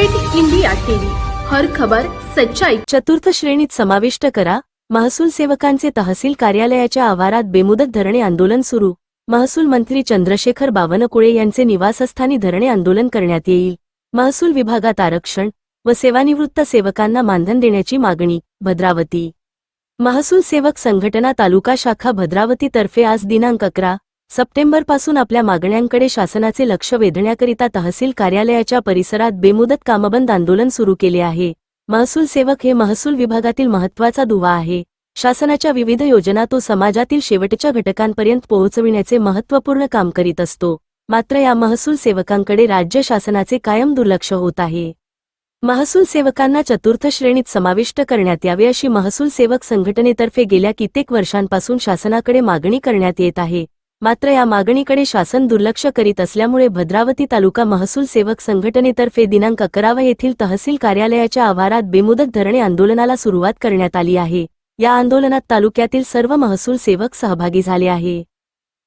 Update India TV. हर खबर सच्चाई. चतुर्थ श्रेणीत समाविष्ट करा. महसूल सेवकांचे तहसील कार्यालयाच्या आवारात बेमुदत धरणे आंदोलन सुरू. महसूल मंत्री चंद्रशेखर बावनकुळे यांचे निवासस्थानी धरणे आंदोलन करण्यात येईल. महसूल विभागात आरक्षण व सेवानिवृत्त सेवकांना मानधन देण्याची मागणी भद्रावती. महसूल सेवक संघटना तालुका शाखा भद्रावतीतर्फे आज दिनांक अकरा सप्टेंबरपासून आपल्या मागण्यांकडे शासनाचे लक्ष वेधण्याकरिता तहसील कार्यालयाच्या परिसरात बेमुदत कामबंद आंदोलन सुरू केले आहे. महसूल सेवक हे महसूल विभागातील महत्त्वाचा दुवा आहे. शासनाच्या विविध योजना तो समाजातील शेवटच्या घटकांपर्यंत पोहोचविण्याचे महत्त्वपूर्ण काम करीत असतो. मात्र या महसूल सेवकांकडे राज्य शासनाचे कायम दुर्लक्ष होत आहे. महसूल सेवकांना चतुर्थ श्रेणीत समाविष्ट करण्यात यावे अशी महसूल सेवक संघटनेतर्फे गेल्या कित्येक वर्षांपासून शासनाकडे मागणी करण्यात येत आहे. मात्र या मागणीकडे शासन दुर्लक्ष करीत असल्यामुळे भद्रावती तालुका महसूल सेवक संघटनेतर्फे दिनांक अकरावा येथील तहसील कार्यालयाच्या आवारात बेमुदत धरणे आंदोलनाला सुरुवात करण्यात आली आहे. या आंदोलनात तालुक्यातील सर्व महसूल सेवक सहभागी झाले आहे.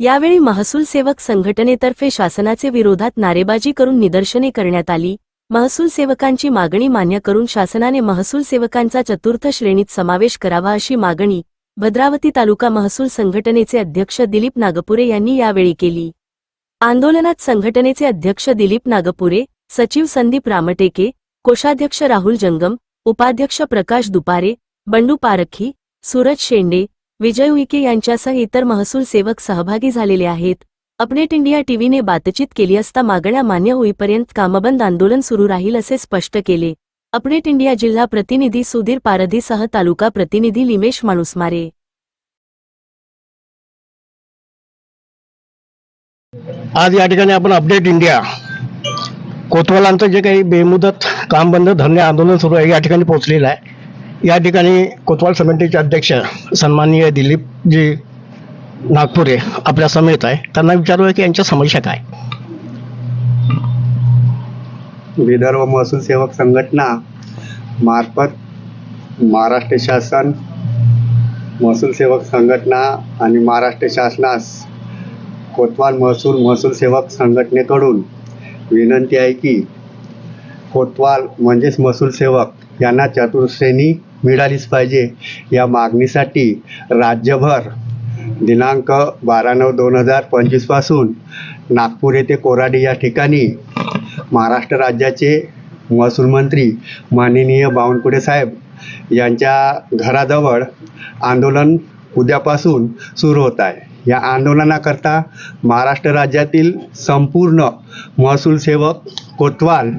यावेळी महसूल सेवक संघटनेतर्फे शासनाचे विरोधात नारेबाजी करून निदर्शने करण्यात आली. महसूल सेवकांची मागणी मान्य करून शासनाने महसूल सेवकांचा चतुर्थ श्रेणीत समावेश करावा अशी मागणी भद्रावती तालुका महसूल संघटनेचे अध्यक्ष दिलीप नागपुरे यांनी यावेळी केली. आंदोलनात संघटनेचे अध्यक्ष दिलीप नागपुरे सचिव संदीप रामटेके कोषाध्यक्ष राहुल जंगम उपाध्यक्ष प्रकाश दुपारे बंडू पारखी सूरज शेंडे विजय उईके यांच्यासह इतर महसूल सेवक सहभागी झालेले आहेत. अपडेट इंडिया टीव्हीने बातचीत केली असता मागण्या मान्य होईपर्यंत कामबंद आंदोलन सुरू राहील असे स्पष्ट केले. अपडेट इंडिया जिल्हा प्रतिनिधी सुधीर पारधीसह तालुका प्रतिनिधी लिमेश माणूसमारे. आज या ठिकाणी आपण अपडेट इंडिया कोतवालांचं जे काही बेमुदत काम बंद धरणे आंदोलन सुरू आहे या ठिकाणी पोहोचलेलं आहे. या ठिकाणी कोतवाल समितीचे अध्यक्ष सन्माननीय दिलीपजी नागपुरे आपल्या समेत आहे. त्यांना विचारूया की यांच्या समस्या काय? विदर्भ महसूल सेवक संघटना मार्फत महाराष्ट्र शासन महसूल सेवक संघटना आणि महाराष्ट्र शासनास कोतवाल महसूल महसूल सेवक संघटनेकडून विनंती आहे की कोतवाल म्हणजेच महसूल सेवक यांना चतुर्श्रेणी मिळालीच पाहिजे. या मागणीसाठी राज्यभर दिनांक बारा नऊ दोन हजार पंचवीसपासून नागपूर येथे कोराडी या ठिकाणी महाराष्ट्र राज्याचे महसूल मंत्री माननीय बावनकुळे साहेब यांच्या घराजवळ आंदोलन उद्यापासून सुरू होत आहे. या आंदोलनाकरता महाराष्ट्र राज्यातील संपूर्ण महसूल सेवक कोतवाल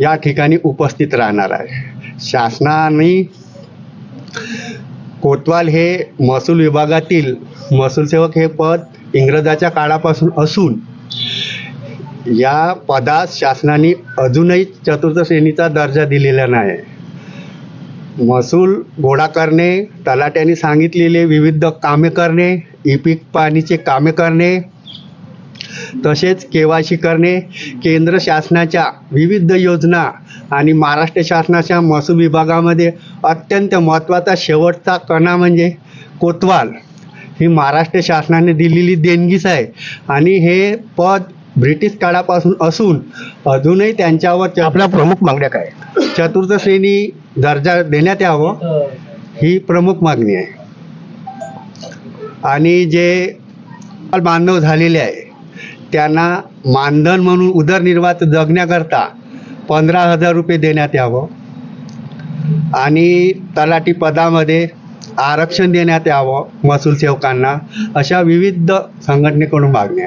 या ठिकाणी उपस्थित राहणार आहे. शासनाने कोतवाल हे महसूल विभागातील महसूल सेवक हे पद इंग्रजाच्या काळापासून असून या पदास शासनाने अजूनही चतुर्थ श्रेणीचा दर्जा दिलेला नाही. महसूल गोळा करणे तलाट्याने सांगितलेले विविध कामे करणे ई पीक पाणीचे कामे करणे तसेच केवायसी करणे केंद्र शासनाच्या विविध योजना आणि महाराष्ट्र शासनाच्या महसूल विभागामध्ये अत्यंत महत्त्वाचा शेवटचा कणा म्हणजे कोतवाल. ही महाराष्ट्र शासनाने दिलेली देणगीच आहे आणि हे पद ब्रिटिश काळापासून असून अजूनही त्यांच्यावर आपल्या प्रमुख मागण्या काय? चतुर्थ श्रेणी दर्जा देण्यात यावं ही. प्रमुख मागणी आहे. आणि जे बांधव झालेले आहे त्यांना मानधन म्हणून उदरनिर्वाह जगण्याकरता पंधरा हजार रुपये देण्यात यावं आणि तलाठी पदामध्ये आरक्षण देण्यात यावं महसूल सेवकांना अशा विविध संघटनेकडून मागण्या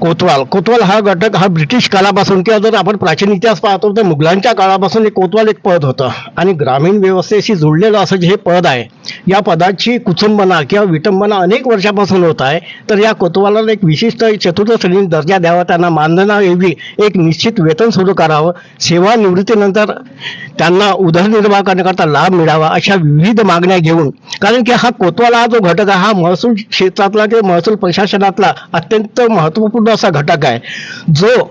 कोतवाल. कोतवाल हा घटक हा ब्रिटिश काळापासून किंवा जर आपण प्राचीन इतिहास पाहतो तर मुघलांच्या काळापासून एक कोतवाल एक पद होतं. आणि ग्रामीण व्यवस्थेशी जुळलेलं असं जे हे पद आहे या पदाची कुचंबना किंवा विटंबना अनेक वर्षापासून होत आहे. तर या कोतवालाला एक विशिष्ट चतुर्थ श्रेणी दर्जा द्यावा त्यांना मानधनाऐवजी एक निश्चित वेतन सुरू करावं सेवानिवृत्तीनंतर त्यांना उदरनिर्वाह करण्याकरता लाभ मिळावा अशा विविध मागण्या घेऊन. कारण की हा कोतवाल हा जो घटक आहे हा महसूल क्षेत्रातला किंवा महसूल प्रशासनातला अत्यंत महत्त्वपूर्ण असा घटक आहे. जो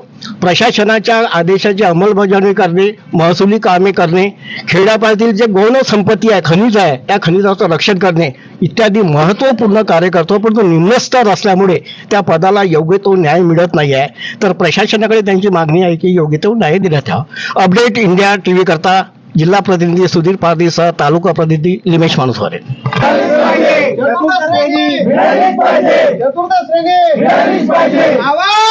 प्रशासनाच्या आदेशाची अंमलबजावणी करणे महसुली कामे करणे खेड्यापाड्यातील जे गौण संपत्ती आहे खनिज आहे त्या खनिजाचं रक्षण करणे इत्यादी महत्त्वपूर्ण कार्य करतो पण तो निम्नस्तर असल्यामुळे त्या पदाला योग्य तो न्याय मिळत नाही आहे. तर प्रशासनाकडे त्यांची मागणी आहे की योग्य तो न्याय देण्यात यावा. अपडेट इंडिया टी व्ही करता जिल्हा प्रतिनिधी सुधीर पारदेसह तालुका प्रतिनिधी लिमेश माणुसवारे आवाज